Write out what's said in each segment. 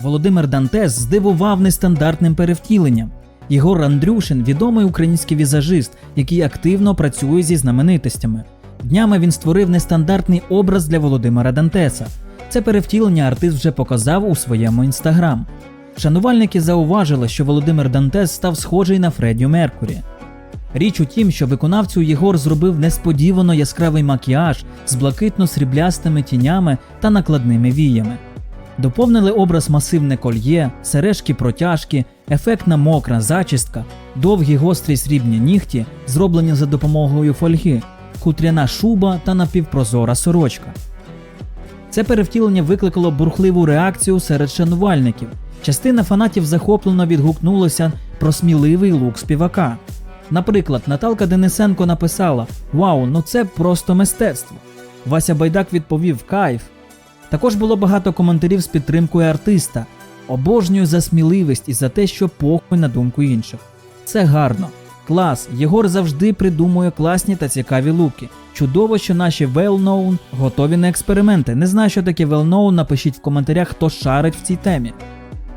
Володимир Дантес здивував нестандартним перевтіленням. Єгор Андрюшин відомий український візажист, який активно працює зі знаменитостями. Днями він створив нестандартний образ для Володимира Дантеса. Це перевтілення артист вже показав у своєму інстаграм. Шанувальники зауважили, що Володимир Дантес став схожий на Фредді Меркурі. Річ у тім, що виконавцю Єгор зробив несподівано яскравий макіяж з блакитно-сріблястими тінями та накладними віями. Доповнили образ масивне кольє, сережки протяжки, ефектна мокра зачістка, довгі гострі срібні нігті, зроблені за допомогою фольги, хутряна шуба та напівпрозора сорочка. Це перевтілення викликало бурхливу реакцію серед шанувальників. Частина фанатів захоплено відгукнулася про сміливий лук співака. Наприклад, Наталка Денисенко написала: Вау, ну це просто мистецтво. Вася Байдак відповів Кайф. Також було багато коментарів з підтримкою артиста. Обожнюю за сміливість і за те, що похуй на думку інших. Це гарно. Клас. Єгор завжди придумує класні та цікаві луки. Чудово, що наші well-known готові на експерименти. Не знаю, що таке well-known, напишіть в коментарях, хто шарить в цій темі.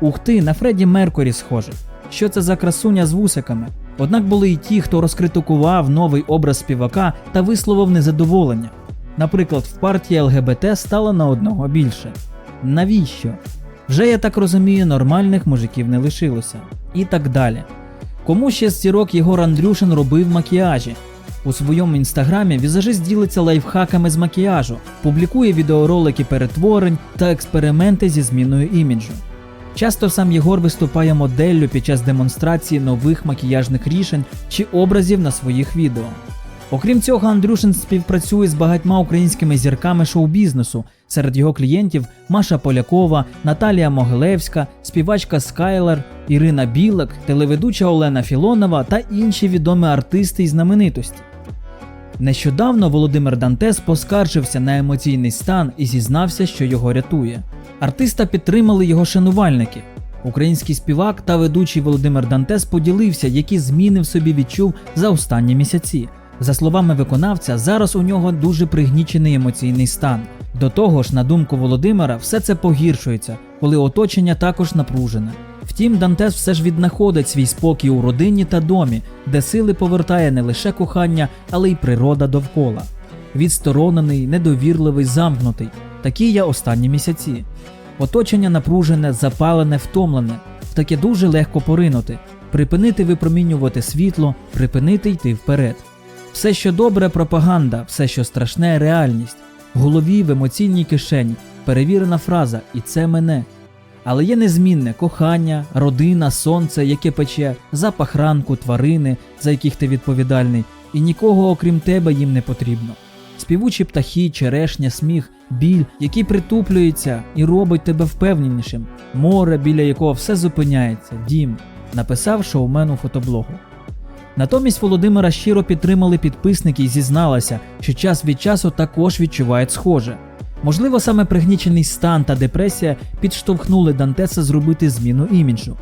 Ух ти, на Фредді Меркурі схоже. Що це за красуня з вусиками? Однак були й ті, хто розкритикував новий образ співака та висловив незадоволення. Наприклад, в партії ЛГБТ стало на одного більше. Навіщо? Вже я так розумію, нормальних мужиків не лишилося. І так далі. Кому ще з зірок Єгор Андрюшин робив макіяжі? У своєму інстаграмі візажист ділиться лайфхаками з макіяжу, публікує відеоролики перетворень та експерименти зі зміною іміджу. Часто сам Єгор виступає моделлю під час демонстрації нових макіяжних рішень чи образів на своїх відео. Окрім цього, Андрюшин співпрацює з багатьма українськими зірками шоу-бізнесу. Серед його клієнтів Маша Полякова, Наталія Могилевська, співачка Скайлер, Ірина Білик, телеведуча Олена Філонова та інші відомі артисти і знаменитості. Нещодавно Володимир Дантес поскаржився на емоційний стан і зізнався, що його рятує. Артиста підтримали його шанувальники. Український співак та ведучий Володимир Дантес поділився, які зміни в собі відчув за останні місяці. За словами виконавця, зараз у нього дуже пригнічений емоційний стан. До того ж, на думку Володимира, все це погіршується, коли оточення також напружене. Втім, Дантес все ж віднаходить свій спокій у родині та домі, де сили повертає не лише кохання, але й природа довкола. Відсторонений, недовірливий, замкнутий. Такі я останні місяці. Оточення напружене, запалене, втомлене. В таке дуже легко поринути, припинити випромінювати світло, припинити йти вперед. Все, що добре, пропаганда, все, що страшне, реальність. В голові в емоційній кишені перевірена фраза І це мене. Але є незмінне кохання, родина, сонце, яке пече, запах ранку, тварини, за яких ти відповідальний, і нікого окрім тебе їм не потрібно. Співучі птахи, черешня, сміх, біль, який притуплюється і робить тебе впевненішим, море, біля якого все зупиняється, дім, написав шоумен у фотоблогу. Натомість Володимира щиро підтримали підписники і зізналася, що час від часу також відчувають схоже. Можливо, саме пригнічений стан та депресія підштовхнули Дантеса зробити зміну іміджу.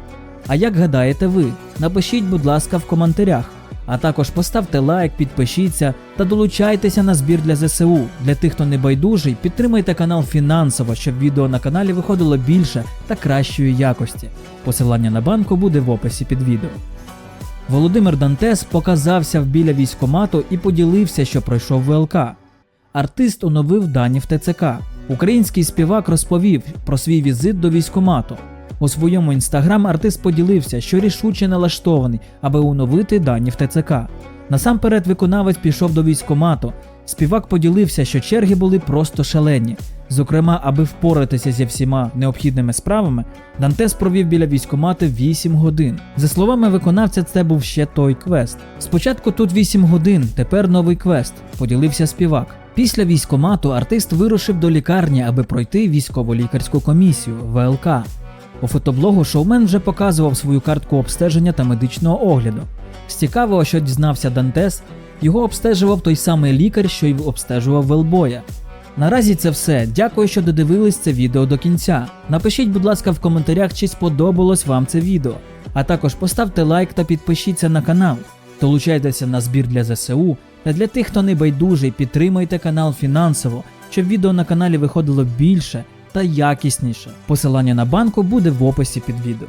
А як гадаєте ви? Напишіть, будь ласка, в коментарях. А також поставте лайк, підпишіться та долучайтеся на збір для ЗСУ. Для тих, хто не байдужий, підтримайте канал фінансово, щоб відео на каналі виходило більше та кращої якості. Посилання на банку буде в описі під відео. Володимир Дантес показався біля військомату і поділився, що пройшов ВЛК. Артист оновив дані в ТЦК. Український співак розповів про свій візит до військомату. У своєму інстаграм артист поділився, що рішуче налаштований, аби оновити дані в ТЦК. Насамперед виконавець пішов до військомату. Співак поділився, що черги були просто шалені. Зокрема, аби впоратися зі всіма необхідними справами, Дантес провів біля військомату 8 годин. За словами виконавця, це був ще той квест. Спочатку тут 8 годин, тепер новий квест, поділився співак. Після військомату артист вирушив до лікарні, аби пройти військово-лікарську комісію ВЛК. У фотоблогу шоумен вже показував свою картку обстеження та медичного огляду. З цікавого, що дізнався Дантес, його обстежував той самий лікар, що й обстежував Велбоя. Наразі це все. Дякую, що додивились це відео до кінця. Напишіть, будь ласка, в коментарях, чи сподобалось вам це відео. А також поставте лайк та підпишіться на канал. Долучайтеся на збір для ЗСУ та для тих, хто не байдужий, підтримайте канал фінансово, щоб відео на каналі виходило більше та якісніше. Посилання на банку буде в описі під відео.